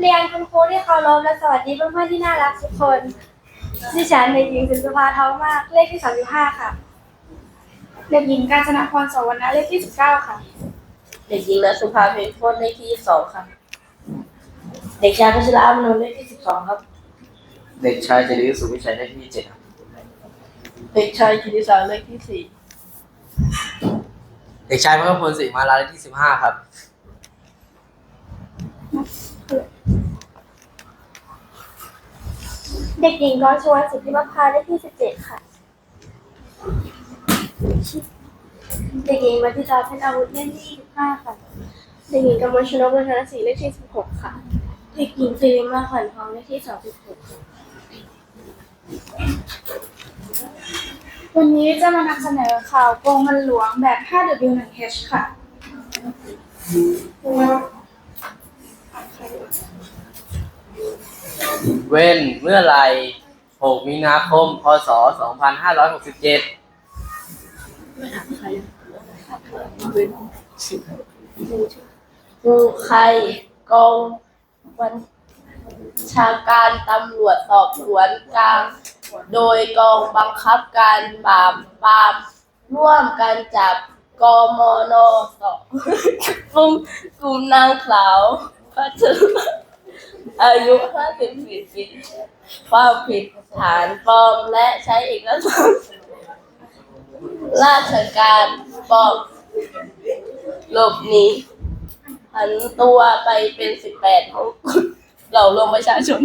เรียนคุณครูที่เคารพและสวัสดีเพื่อนๆที่น่ารักทุกคน ดิฉันเด็กหญิงสินสุภาเท้ามากเลขที่ 35 ค่ะ เด็กหญิงกาญจนาพรสวรรณะเลขที่ 19 ค่ะ เด็กหญิงและสุภาเพชรโคตรเลขที่สองครับ เด็กชายพัชรามนุนเลขที่สิบสองครับ เด็กชายเจริญสุวิชัยได้ที่เจ็ดครับ เด็กชายกิติศักดิ์เลขที่สี่เด็กชายพระพลศรีมาลาได้ที่สิบห้าครับ เด็กหญิงกรชวนสุทธิมพาเลขที่17ค่ะ เด็กหญิงวัติตาเพชรอาวุธเลขที่25ค่ะ เด็กหญิงกำมลชนกวัฒนศรีเลขที่16ค่ะ เด็กหญิงสิริมาขวัญทองเลขที่36ค่ะ วันนี้จะมานำเสนอข่าวโกงเงินหลวงแบบ 5W1H ค่ะ เว้นเมื่อไร6มีนาคม พศ 2567คือใครกองบัญชาการตำรวจสอบสวนกลาง โดยกองบังคับการปราบปราม ร่วมกันจับกมนสองกลุ่มกลุ่มนางสาวพัชร อายุ54ปีความผิดฐานปลอมและใช้เอกสารราชการปลอมหลบหนีหันตัวไปเป็น 18ของเหล่ารวมประชาชน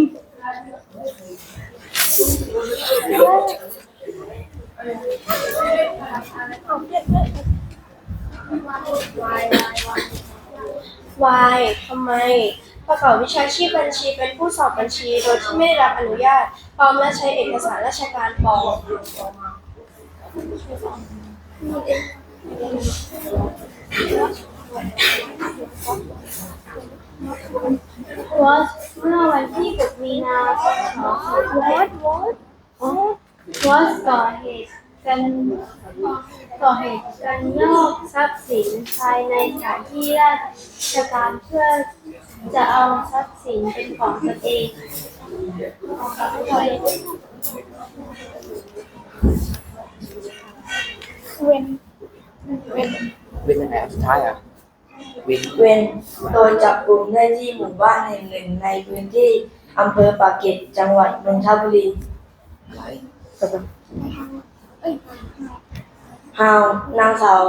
วายทำไม ประกอบวิชาชีพบัญชีเป็นผู้สอบบัญชี โดยที่ไม่ได้รับอนุญาตปลอมและใช้เอกสารราชการปลอม was เมื่อวันที่6มีนาคม2 what what was ก่อเหตุกันก่อเหตุกันยอกทรัพย์สินภายในสถานที่ราชการเพื่อ จะเอาทรัพย์สินเป็นของตนเองเว้นเว้นยังไงสุดท้ายอะเว้นเว้นโดยจับกลุ่มได้ที่หมู่บ้านแห่งหนึ่งในพื้นที่อำเภอปากเกร็ดจังหวัดนนทบุรีอะไรหาวนางสาว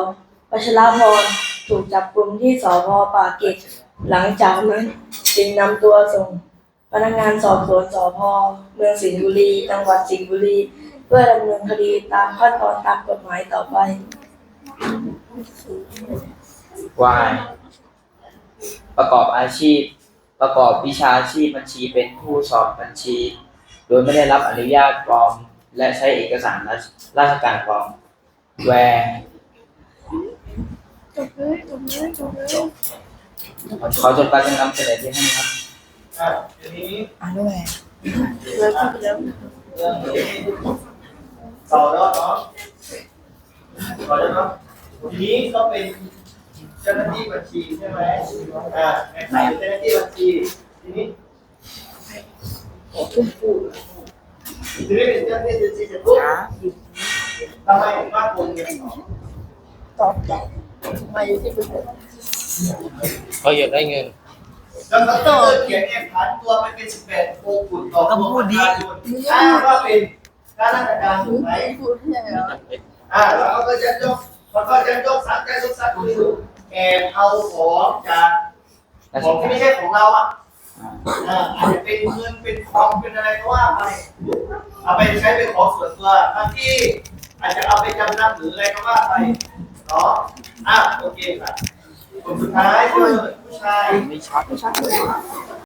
วัชรพร ถูกจับกลุ่มที่สพปากเกร็ดหลังจากนั้นจึงนำตัวส่ง พนักงานสอบสวนสพเมืองสิงห์บุรี จังหวัดสิงห์บุรี เพื่อดำเนินคดีตามขั้นตอนตามกฎหมายต่อไปวายประกอบอาชีพ ประกอบวิชาชีพบัญชีเป็นผู้สอบบัญชี โดยไม่ได้รับอนุญาตปลอม และใช้เอกสารราชการปลอม แวร์ จบเลยจบเขอจบการนำเสนอที่ให้นะครับอะทีนี้อ่านด้วยเรื่องนี้ต่อแล้วเนาะต่อแล้วเนาะทีนี้ก็เป็นเจ้าหน้าที่บัญชีใช่ไหมอ่าในเจ้าหน้าที่บัญชีทีนี้ทีนี้เป็นเจ้าหน้าที่บัญชีเสร็จปุ๊บทำไมถึงว่าโกงเงินตอบใจ มาอยู่ที่บุรีเขาอยากได้เงินแล้วก็เกิดเขียนเอกสารตัวไปเป็นสิบแปดโกงกุ่นต่อกระบวนการอ้างว่าเป็นข้าราชการถูกไหมพูดไม่ใช่เหรออ่าแล้วเขาก็จะยกเขาก็จะยกทรัพย์จะยกทรัพย์คือแอบเอาของจากของที่ไม่ใช่ของเราอะอ่าอาจจะเป็นเงินเป็นทองเป็นอะไรก็ว่าไปเอาไปใช้เป็นของส่วนตัวบางที่อาจจะเอาไปจำนำหรืออะไรก็ว่าไปเนาะ อะโอเคครับคนสุดท้ายคือผู้ชายไม่ชัดไม่ชัด